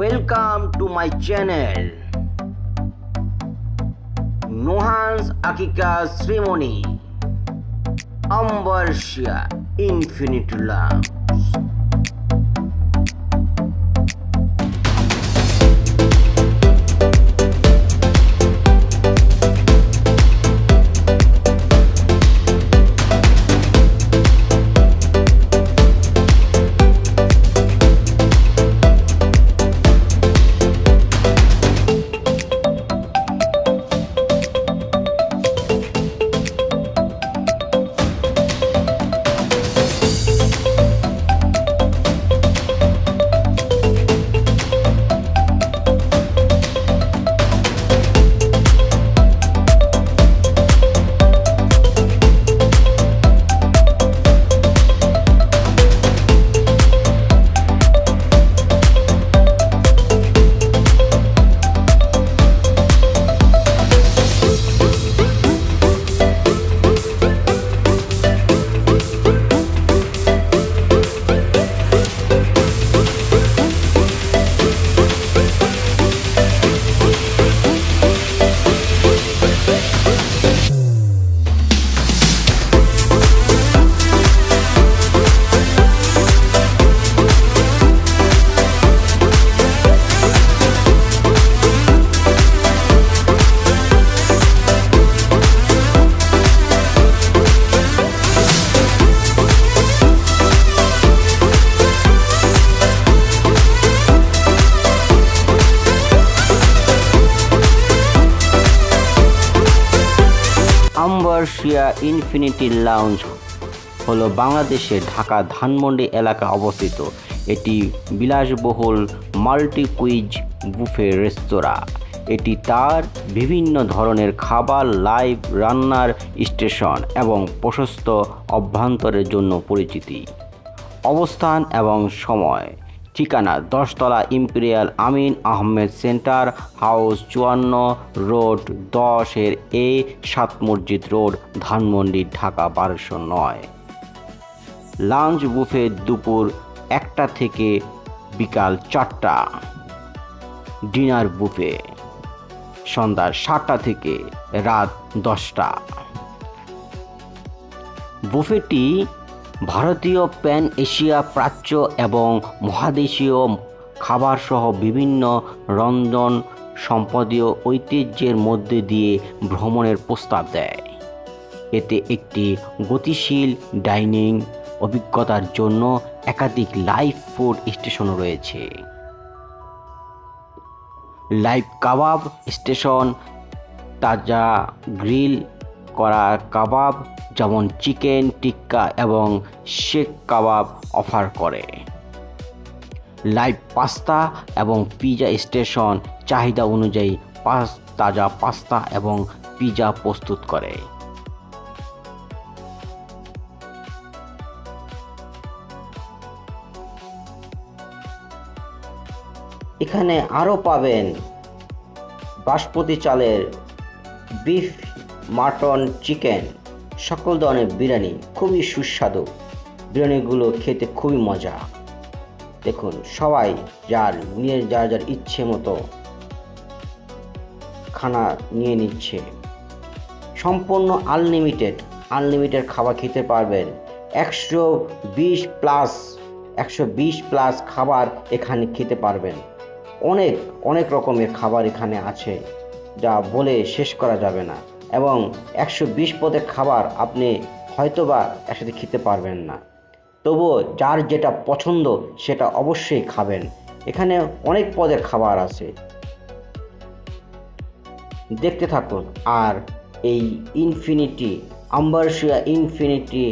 Welcome to my channel. Nohan's Akika Ceremony. Ambarshia Infinite Love. Ambarshia infinity lounge হলো বাংলাদেশের ঢাকা ধানমন্ডি এলাকা অবস্থিত। এটি বিলাসবহুল মাল্টি কুইজ বুফে রেস্তোরাঁ। এটি তার বিভিন্ন ধরনের খাবার, লাইভ রান্নার স্টেশন এবং প্রশস্ত অভ্যন্তরের জন্য পরিচিতি। অবস্থান এবং সময়। ঠিকানা দশতলা imperial Amin Ahmed centre, house চুয়ান্ন, রোড দশের এ সাত মসজিদ রোড, ধানমন্ডি, ঢাকা বারোশো নয়। লাঞ্চ বুফে দুপুর একটা থেকে বিকাল চারটা। ডিনার বুফে সন্ধ্যা সাতটা থেকে রাত দশটা। বুফেটি ভারতীয় প্যান এশিয়া প্রাচ্য এবং মহাদেশীয় খাবারসহ বিভিন্ন রন্ধন সম্পদীয় ঐতিহ্যের মধ্যে দিয়ে ভ্রমণের প্রস্তাব দেয়। এতে একটি গতিশীল ডাইনিং অভিজ্ঞতার জন্য একাধিক লাইভ ফুড স্টেশন রয়েছে। লাইভ কাবাব স্টেশন, তাজা গ্রিল করা কাবাব, যেমন চিকেন, টিক্কা এবং শেক কাবাব অফার করে। লাইভ পাস্তা এবং পিজা স্টেশন চাহিদা অনুযায়ী পাস, তাজা পাস্তা এবং পিজা প্রস্তুত করে। এখানে আরও পাবেন বাসমতি চালের বিফ মাটন, চিকেন, সকল ধরনের বিরিয়ানি খুবই সুস্বাদু। বিরিয়ানিগুলো খেতে খুবই মজা। দেখুন, সবাই যার নিয়ে যার যার ইচ্ছে মতো খানা নিয়ে নিচ্ছে। সম্পূর্ণ আনলিমিটেড আনলিমিটেড খাবার খেতে পারবেন। একশো বিশ প্লাস একশো বিশ প্লাস খাবার এখানে খেতে পারবেন। অনেক অনেক রকমের খাবার এখানে আছে, যা বলে শেষ করা যাবে না। এবং একশো বিশ পদের খাবার আপনি হয়তোবা একসাথে খেতে পারবেন না। তবুও যার যেটা পছন্দ, সেটা অবশ্যই খাবেন। এখানে অনেক পদের খাবার আছে। দেখতে থাকুন, আর এই ইনফিনিটি আম্বারশিয়া ইনফিনিটি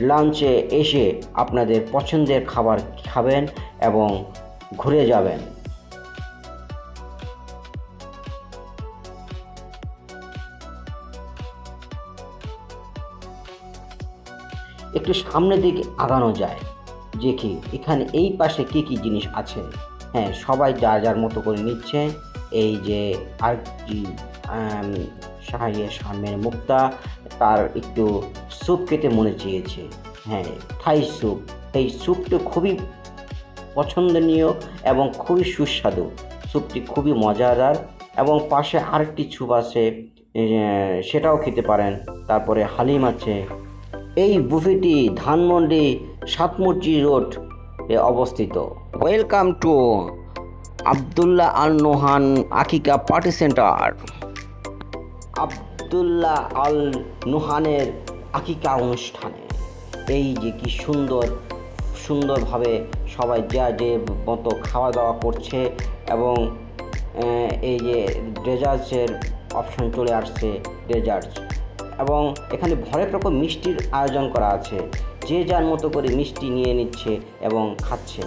লাঞ্চে এসে আপনাদের পছন্দের খাবার খাবেন এবং ঘুরে যাবেন। একটু সামনের দিকে আগানো যায়। যে কি, এখানে এই পাশে কি কি জিনিস আছে? হ্যাঁ সবাই যার যার মতো করে নিচ্ছে। এই যে আর কি শাহের সামনের মুক্তা, তার একটু স্যুপ খেতে মনে চেয়েছে। হ্যাঁ থাই স্যুপ। এই স্যুপটা খুবই পছন্দনীয় এবং খুবই সুস্বাদু। স্যুপটি খুবই মজাদার এবং পাশে আরেকটি স্যুপ আছে সেটাও খেতে পারেন। তারপরে হালিম আছে এই বুফেটি ধানমন্ডি সাতমুরজি রোড এ অবস্থিত। Welcome to Abdullah Al Nohan Aqiqa party centre. Abdullah Al নোহানের আকিকা অনুষ্ঠানে। এই যে কি সুন্দর, সুন্দরভাবে সবাই যা যে মতো খাওয়া দাওয়া করছে এবং এই যে ডেজার্টসের অপশন চলে আসছে ডেজার্টস এবং এখানে হরেক রকম মিষ্টির আয়োজন করা আছে। যে যার মতো করে মিষ্টি নিয়ে নিচ্ছে এবং খাচ্ছে।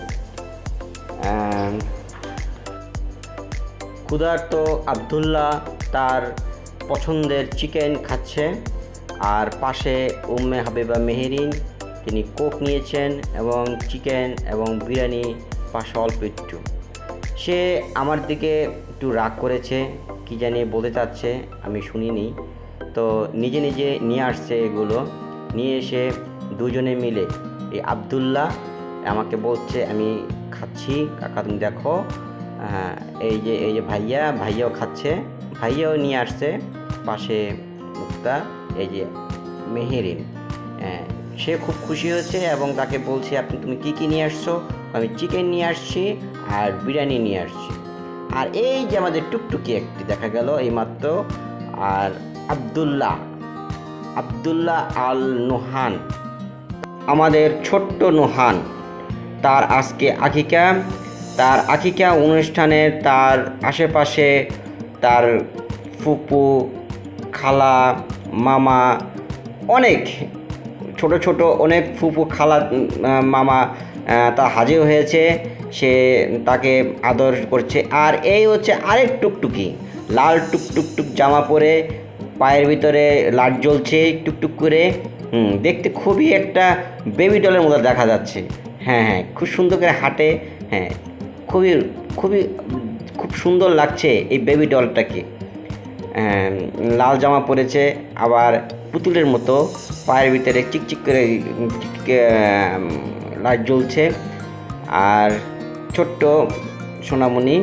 ক্ষুধার্ত আবদুল্লাহ তার পছন্দের চিকেন খাচ্ছে। আর পাশে উম্মে হাবিবা মেহেরিন, তিনি কোক নিয়েছেন এবং চিকেন এবং বিরিয়ানি পাশে অল্প একটু। সে আমার দিকে একটু রাগ করেছে, কি জানি বলতে চাচ্ছে, আমি শুনিনি। তো নিজে নিজে নিয়ে আসছে এগুলো। নিয়ে এসে দুজনে মিলে এই আবদুল্লাহ আমাকে বলছে আমি খাচ্ছি কাকা তুমি দেখো হ্যাঁ, এই যে এই যে ভাইয়া ভাইয়াও খাচ্ছে। ভাইয়াও নিয়ে আসছে পাশে মুক্তা এই যে মেহেরিন। হ্যাঁ, সে খুব খুশি হয়েছে এবং তাকে বলছে আপনি তুমি কী কী নিয়ে আসছো? আমি চিকেন নিয়ে আসছি আর বিরিয়ানি নিয়ে আসছি। আর এই যে আমাদের টুকটুকি একটি দেখা গেল এইমাত্র। আর আবদুল্লাহ আবদুল্লাহ আল নোহান আমাদের ছোট্ট নোহান। তার আজকে আকিকা, তার আকিকা অনুষ্ঠানে তার আশেপাশে তার ফুপু, খালা, মামা, অনেক, ছোট ছোট অনেক ফুপু, খালা, মামা তা হাজির হয়েছে। সে তাকে আদর করছে। আর এই হচ্ছে আরেক টুকটুকি, লাল টুকটুকটুক জামা পরে পায়ের ভিতরে লাইট জ্বলছে, টুকটুক করে। হুম, দেখতে খুবই একটা বেবি ডলের মতো দেখা যাচ্ছে। হ্যাঁ হ্যাঁ খুব সুন্দর করে হাঁটে। হ্যাঁ খুবই খুবই, খুব সুন্দর লাগছে এই বেবি ডলটাকে লাল জামা পরেছে, আবার পুতুলের মতো পায়ের ভিতরে চিকচিক করে লাইট জ্বলছে। আর ছোট্ট সোনামণি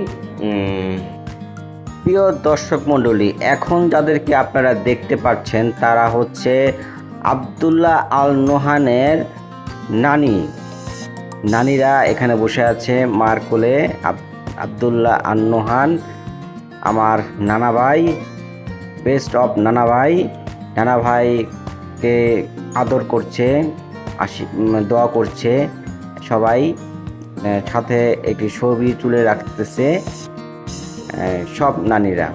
প্রিয় দর্শক মণ্ডলী, এখন যাদেরকে আপনারা দেখতে পাচ্ছেন তারা হচ্ছে আবদুল্লাহ আল নোহানের নানি। নানিরা এখানে বসে আছে মার কোলে, আব- আবদুল্লাহ আল নোহান আমার নানা ভাই বেস্ট অফ নানা ভাই নানা ভাইকে আদর করছে আশি দোয়া করছে সবাই। সাথে একটি ছবি তুলে রাখতেছে। সব নারীরা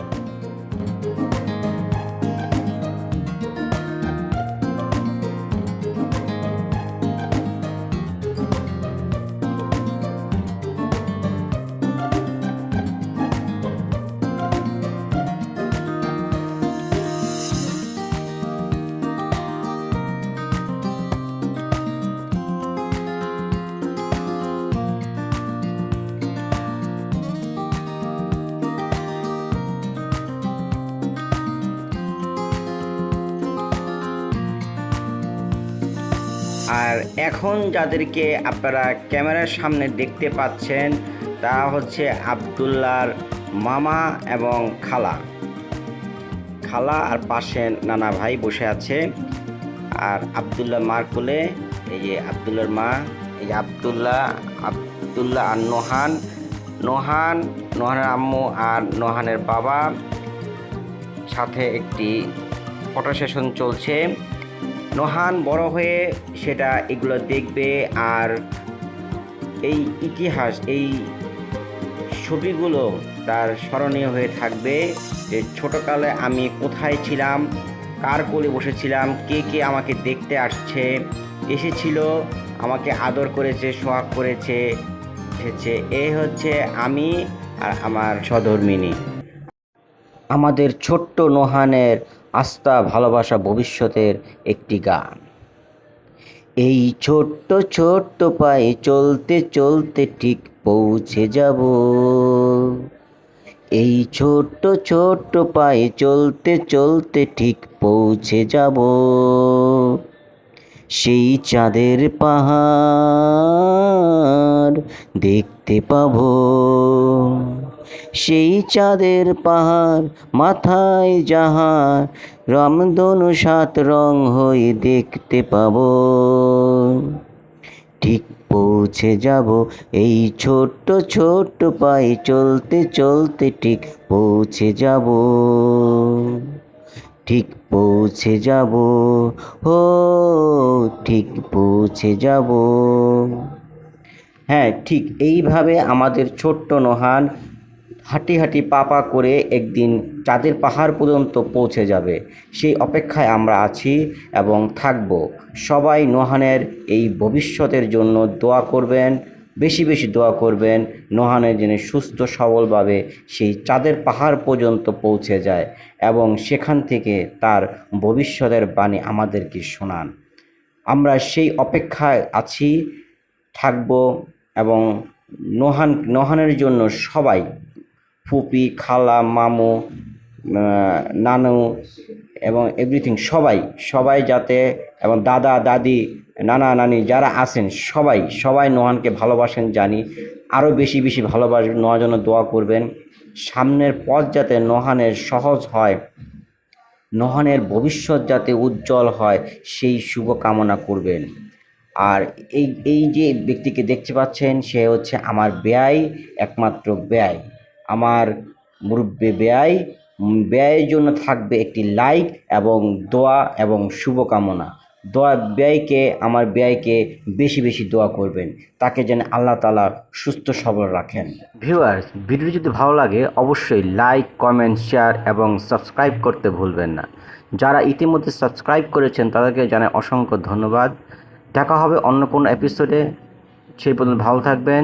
আর এখন যাদেরকে আপনারা ক্যামেরার সামনে দেখতে পাচ্ছেন তারা হচ্ছে আবদুল্লার মামা এবং খালা। খালা আর পাশে নানা ভাই বসে আছে। আর আবদুল্লাহ মার কোলে, এই যে আবদুল্লার মা, এই যে আবদুল্লাহ আবদুল্লাহ আর নোহান। নোহান, নোহানের আম্মু আর নোহানের বাবা। সাথে একটি ফটো সেশন চলছে। নোহান বড় হয়ে সেটা এগুলো দেখবে আর এই ইতিহাস, এই ছবিগুলো তার স্মরণীয় হয়ে থাকবে যে ছোটোকালে আমি কোথায় ছিলাম, কার কোলে বসেছিলাম, কে কে আমাকে দেখতে আসছে, এসেছিল, আমাকে আদর করেছে, সোহাগ করেছে, এসেছে। এই হচ্ছে আমি আর আমার সধর্মিনী আমাদের ছোট্ট নোহানের আস্থা ভালোবাসা ভবিষ্যতের একটি গান। এই ছোট্ট ছোট্ট পায়ে চলতে চলতে ঠিক পৌঁছে যাব। এই ছোট্ট ছোট্ট পায়ে চলতে চলতে ঠিক পৌঁছে যাব। সেই চাঁদের পাহাড় দেখতে পাবো। সেই চাঁদের পাহাড় মাথায় যাহার রামধনু সাত রং হয়ে দেখতে পাবো। ঠিক পৌঁছে যাব এই ছোট্ট ছোট্ট পায়ে চলতে চলতে ঠিক পৌঁছে যাব। ঠিক পৌঁছে যাব, ও ঠিক পৌঁছে যাব। হ্যাঁ ঠিক এইভাবে আমাদের ছোট্ট নোহান হাঁটি হাঁটি পা পা করে একদিন চাঁদের পাহাড় পর্যন্ত পৌঁছে যাবে। সেই অপেক্ষায় আমরা আছি এবং থাকব। সবাই নোহানের এই ভবিষ্যতের জন্য দোয়া করবেন, বেশি বেশি দোয়া করবেন। নোহানের যেন সুস্থ, সবলভাবে সেই চাঁদের পাহাড় পর্যন্ত পৌঁছে যায় এবং সেখান থেকে তার ভবিষ্যতের বাণী আমাদেরকে শোনান। আমরা সেই অপেক্ষায় আছি, থাকব এবং নোহান, নোহানের জন্য সবাই ফুপি খালা, মামু নানু এবং এভরিথিং সবাই সবাই যাতে এবং দাদা, দাদি, নানা, নানি যারা আছেন, সবাই সবাই নোহানকে ভালোবাসেন, জানি। আরও বেশি বেশি ভালোবাসবেন নোহার জন্য দোয়া করবেন। সামনের পথ যাতে নোহানের সহজ হয়, নহনের ভবিষ্যৎ যাতে উজ্জ্বল হয়, সেই শুভ কামনা করবেন। আর এই এই যে ব্যক্তিকে দেখতে পাচ্ছেন, সে হচ্ছে আমার ব্যয়, একমাত্র ব্যয়। আমার মুরব্বী ব্যয়, ব্যয়ের জন্য থাকবে একটি লাইক এবং দোয়া এবং শুভকামনা। দোয়া ব্যয়কে, আমার ব্যয়কে বেশি বেশি দোয়া করবেন। তাকে যেন আল্লাহ তালা সুস্থ সবল রাখেন। ভিউয়ার্স ভিডিও যদি ভালো লাগে, অবশ্যই লাইক কমেন্ট শেয়ার এবং সাবস্ক্রাইব করতে ভুলবেন না। যারা ইতিমধ্যে সাবস্ক্রাইব করেছেন, তাদেরকে জানাই অসংখ্য ধন্যবাদ। দেখা হবে অন্য কোনো এপিসোডে সেই পর্যন্ত ভালো থাকবেন।